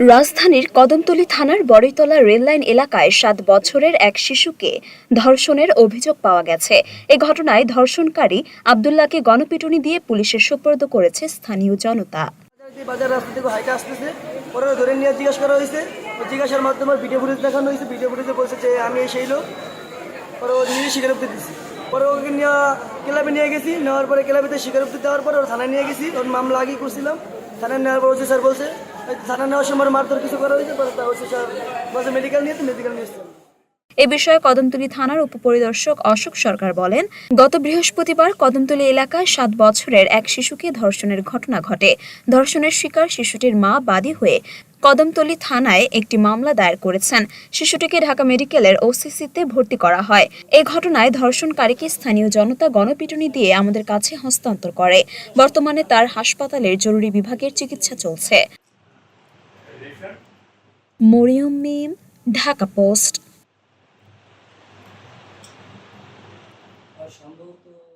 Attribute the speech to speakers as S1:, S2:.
S1: রাজধানীর কদমতলী থানার বড়ইতলা রেললাইন এলাকায় সাত বছরের এক শিশুকে ধর্ষণের অভিযোগ পাওয়া গেছে। এ ঘটনায় ধর্ষণকারী আবদুল্লাহকে গণপিটুনি দিয়ে পুলিশের সোপর্দ করেছে স্থানীয় জনতা।
S2: বাজার রাস্তা থেকে হাইটে আসতেছে পরে ধরে নিয়ে জিজ্ঞাসা করা হয়েছে। জিজ্ঞাসার মাধ্যমে ভিডিও ফুটেজ দেখানো হয়েছে ভিডিও ফুটেজে বলছে যে আমি সেই লোক। পরে ও নিজে স্বীকারোক্তি দিচ্ছি পরে ওকে নিয়ে ক্লাবে নিয়ে গেছি, নেওয়ার পরে ক্লাবেতে স্বীকারোক্তি দেওয়ার পরে ওর থানায় নিয়ে গেছি, ওর মামলা আগেই করছিলাম। থানায় নেওয়ার পর স্যার বলছে থানায় থানা নেওয়ার সময় মারধর কিছু করা হয়েছে, পরে তা স্যার বলছে মেডিকেল নিয়ে, তো মেডিকেল নিয়ে
S1: এ বিষয়ে কদমতলী থানার উপপরিদর্শক অশোক সরকার বলেন, গত বৃহস্পতিবার কদমতলী এলাকায় সাত বছরের এক শিশুকে ধর্ষণের ঘটনা ঘটে। ধর্ষণের শিকার শিশুটির মা বাদী হয়ে কদমতলী থানায় একটি মামলা দায়ের করেছেন। শিশুটিকে ঢাকা মেডিকেলের ওসিসিতে ভর্তি করা হয়। এ ঘটনায় ধর্ষণকারীকে স্থানীয় জনতা গণপিটুনি দিয়ে আমাদের কাছে হস্তান্তর করে। বর্তমানে তার হাসপাতালের জরুরি বিভাগের চিকিৎসা চলছে। মরিয়ম মিম, ঢাকা পোস্ট।
S3: সম্ভবত